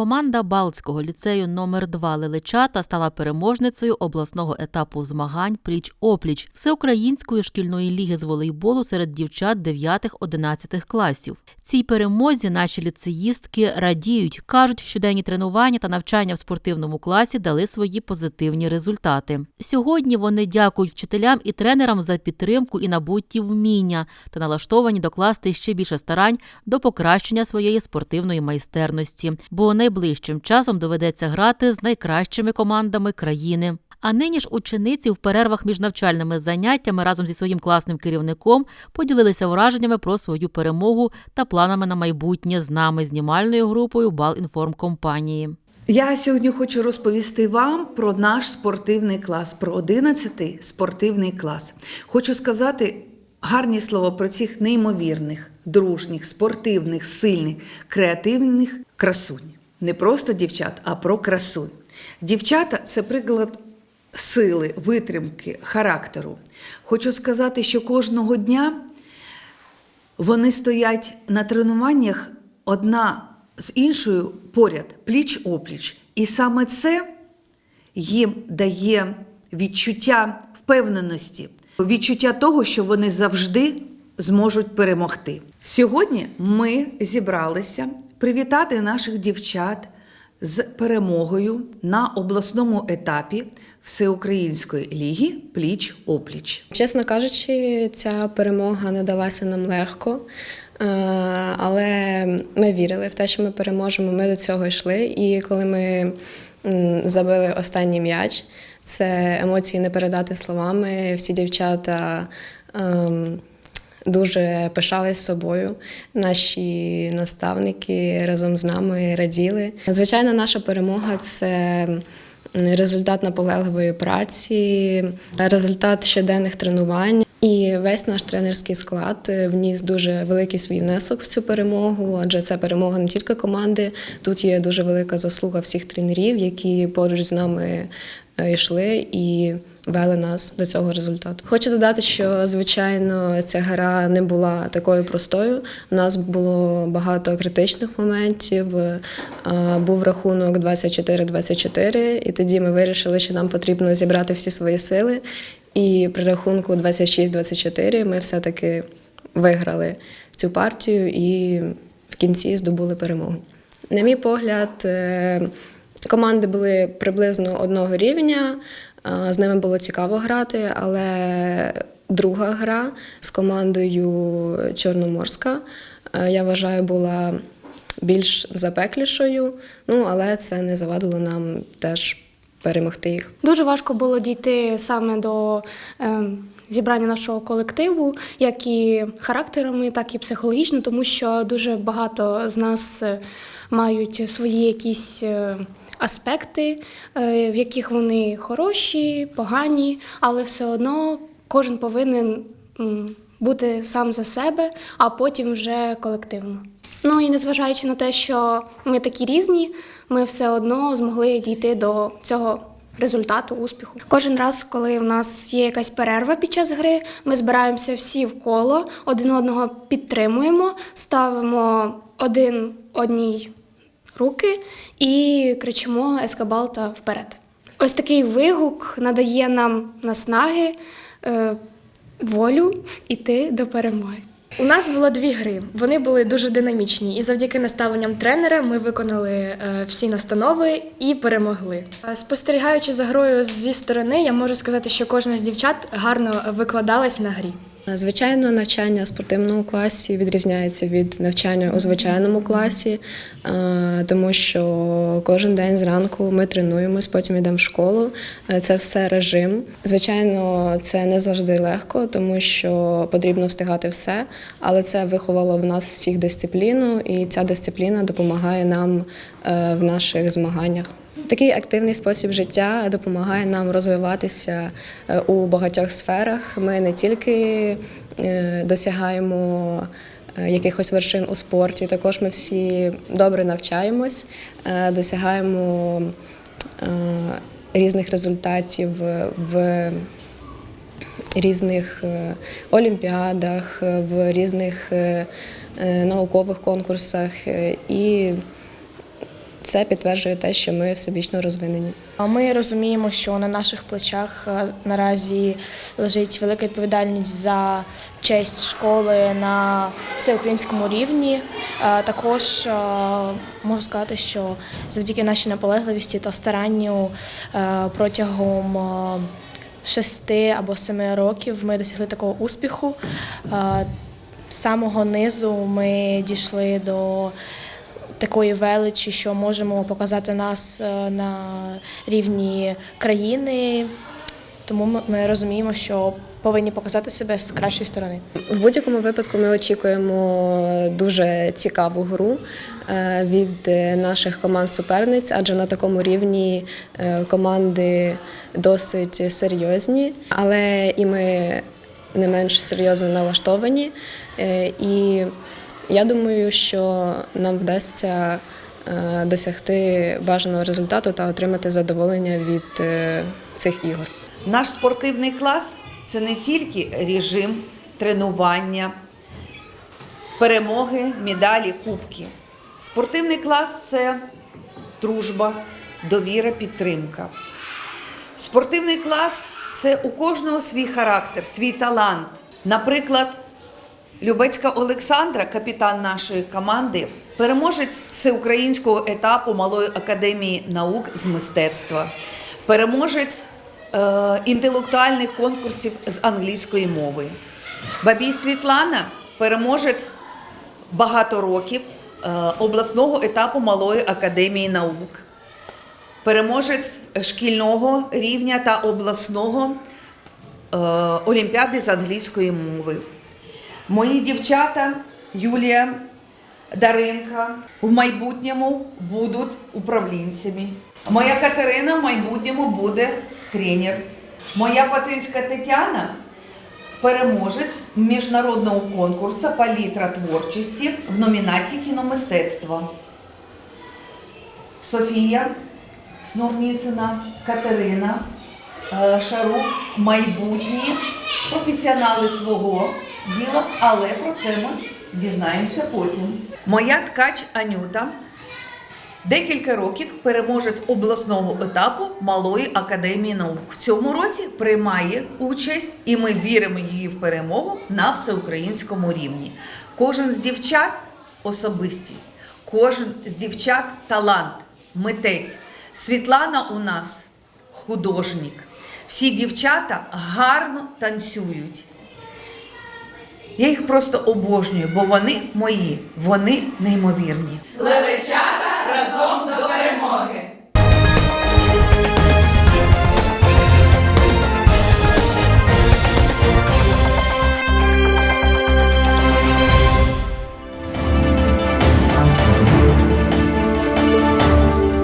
Команда Балтського ліцею номер 2 Лелечата стала переможницею обласного етапу змагань пліч-опліч Всеукраїнської шкільної ліги з волейболу серед дівчат 9-11 класів. Цій перемозі наші ліцеїстки радіють, кажуть, щоденні тренування та навчання в спортивному класі дали свої позитивні результати. Сьогодні вони дякують вчителям і тренерам за підтримку і набутті вміння та налаштовані докласти ще більше старань до покращення своєї спортивної майстерності, бо найближчим часом доведеться грати з найкращими командами країни. А нині ж учениці в перервах між навчальними заняттями разом зі своїм класним керівником поділилися враженнями про свою перемогу та планами на майбутнє з нами знімальною групою Балінформкомпанії. Я сьогодні хочу розповісти вам про наш спортивний клас, про 11-й спортивний клас. Хочу сказати гарні слова про цих неймовірних, дружніх, спортивних, сильних, креативних красунь. Не просто дівчат, а про красунь. Дівчата це приклад сили, витримки, характеру. Хочу сказати, що кожного дня вони стоять на тренуваннях одна з іншою поряд, пліч опліч. І саме це їм дає відчуття впевненості, відчуття того, що вони завжди зможуть перемогти. Сьогодні ми зібралися привітати наших дівчат з перемогою на обласному етапі Всеукраїнської ліги пліч опліч. Чесно кажучи, ця перемога не далася нам легко, е, але ми вірили в те, що ми переможемо. Ми до цього йшли. І коли ми забили останній м'яч, це емоції не передати словами. Всі дівчата. Дуже пишались собою. Наші наставники разом з нами раділи. Звичайно, наша перемога це результат наполегливої праці, результат щоденних тренувань. І весь наш тренерський склад вніс дуже великий свій внесок в цю перемогу, адже це перемога не тільки команди. Тут є дуже велика заслуга всіх тренерів, які поруч з нами е, йшли і вели нас до цього результату. Хочу додати, що звичайно ця гра не була такою простою. У нас було багато критичних моментів. е, Був рахунок 24-24, і тоді ми вирішили, що нам потрібно зібрати всі свої сили. І при рахунку 26-24 ми все-таки виграли цю партію і в кінці здобули перемогу. На мій погляд, е, команди були приблизно одного рівня. З ними було цікаво грати, але друга гра з командою Чорноморська, е, я вважаю, була більш запеклішою. Ну, але це не завадило нам теж перемогти їх. Дуже важко було дійти саме до е, зібрання нашого колективу, як і характерами, так і психологічно, тому що дуже багато з нас е, мають свої якісь. Аспекти, е, в яких вони хороші, погані, але все одно кожен повинен бути сам за себе, а потім вже колективно. Ну і незважаючи на те, що ми такі різні, ми все одно змогли дійти до цього результату, успіху. Кожен раз, коли в нас є якась перерва під час гри, ми збираємося всі в коло, один одного підтримуємо, ставимо один одній руки і кричимо Ескабалта вперед. Ось такий вигук надає нам наснаги, е, волю йти до перемоги. У нас було дві гри. Вони були дуже динамічні, і завдяки наставленням тренера ми виконали е, всі настанови і перемогли. Е, Спостерігаючи за грою зі сторони, я можу сказати, що кожна з дівчат гарно викладалась на грі. Звичайно, навчання в спортивному класі відрізняється від навчання у звичайному класі, е, тому що кожен день зранку ми тренуємось, потім йдемо в школу. Е, Це все режим. Звичайно, це не завжди легко, тому що потрібно встигати все, але це виховало в нас всіх дисципліну, і ця дисципліна допомагає нам е, в наших змаганнях. Такий активний спосіб життя допомагає нам розвиватися е, у багатьох сферах. Ми не тільки е, досягаємо е, якихось вершин у спорті, також ми всі добре навчаємось, досягаємо різних результатів в різних олімпіадах, в різних наукових конкурсах. І це підтверджує те, що ми всебічно розвинені. Ми розуміємо, що на наших плечах е, наразі лежить велика відповідальність за честь школи на всеукраїнському рівні. Е, Також е, можу сказати, що завдяки нашій наполегливості та старанню протягом шести або семи років ми досягли такого успіху. З самого низу ми дійшли до такої величі, що можемо показати нас е, на рівні країни. Тому ми- розуміємо, що повинні показати себе з кращої сторони. В будь-якому випадку ми очікуємо дуже цікаву гру е, від е, наших команд-суперниць, адже на такому рівні команди досить серйозні, але і ми не менш серйозно налаштовані. І я думаю, що нам вдасться е, досягти бажаного результату та отримати задоволення від е, цих ігор. Наш спортивний клас це не тільки режим тренування, перемоги, медалі, кубки. Спортивний клас це дружба, довіра, підтримка. Спортивний клас це у кожного свій характер, свій талант. Наприклад, Любецька Олександра, капітан нашої команди, переможець всеукраїнського етапу Малої академії наук з мистецтва, переможець е, інтелектуальних конкурсів з англійської мови. Бабій Світлана переможець багато років е, обласного етапу Малої академії наук переможець шкільного рівня та обласного е, олімпіади з англійської мови. Мої дівчата Юлія, Даринка в майбутньому будуть управлінцями. Моя Катерина в майбутньому буде тренер. Моя Патинська Тетяна переможець міжнародного конкурсу палітра творчості в номінації кіномистецтва. Софія Снурніцина, Катерина, е, Шарук, майбутні професіонали свого діла, але про це ми дізнаємося потім. Моя ткач Анюта декілька років переможець обласного етапу Малої академії наук. В цьому році приймає участь, і ми віримо її в перемогу на всеукраїнському рівні. Кожен з дівчат особистість, кожен з дівчат талант, митець. Світлана у нас художник. Всі дівчата гарно танцюють. Я їх просто обожнюю, бо вони мої, вони неймовірні. Левичата разом